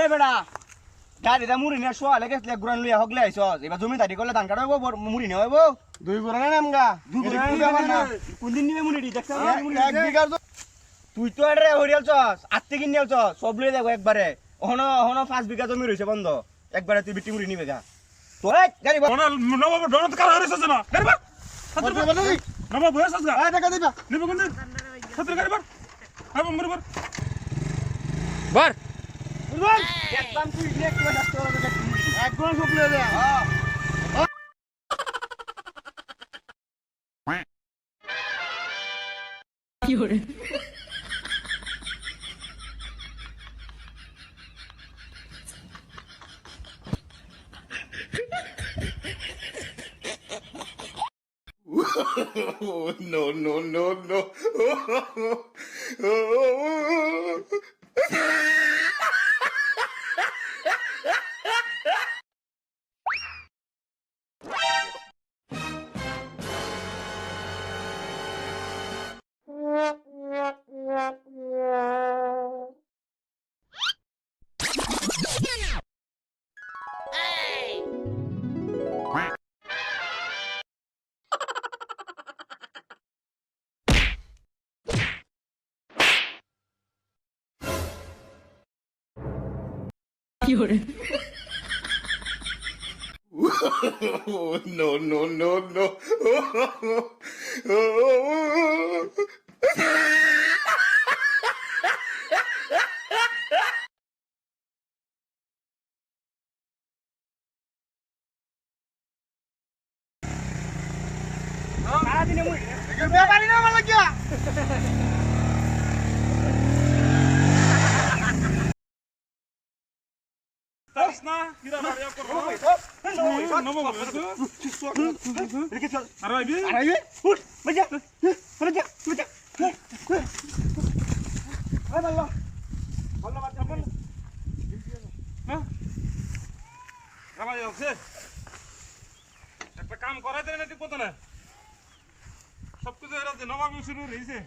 লে এই বেটা গাড়িটা মুড়ি নিয়ে শোয়া লেগে গুড়ান লইয়া হগলে আইছ এবার জমি দাঁড়ি করলে ধান কাটা হইব মুড়ি নিয়ে হইব? দুই গুণা নামগা? দুই দুই গুড়ান না কোন দিন নিবে মুড়ি দেখছ এক বিঘার তুই তো এটা হরিয়াল চস আত্তে কিনে আলছ সব লই দেখো একবারে ওহনো পাঁচ বিঘা জমি রয়েছে বন্ধ। একবারে তুই বিটি মুড়ি নিবে গা। তো এই গাড়ি বল। নবাব ডনত কার হরিস না গাড়ি বার বলতে বলে দিই নবাব বয়স আছে আয় টাকা দিবা। নিবে কোন গাড়ি বার বার? একদম তুই নেক্সট বার আসতে হবে দেখি। এক গুণা শুকলে দে no, no, no, no. no, no, no, no. সারাদিনে মুড়ি ব্যাপারই না আমার লাগিয়া তাস একটা কাম করাই দেন নাকি কত না সব কিছু এরা নবাব শুরু হয়েছে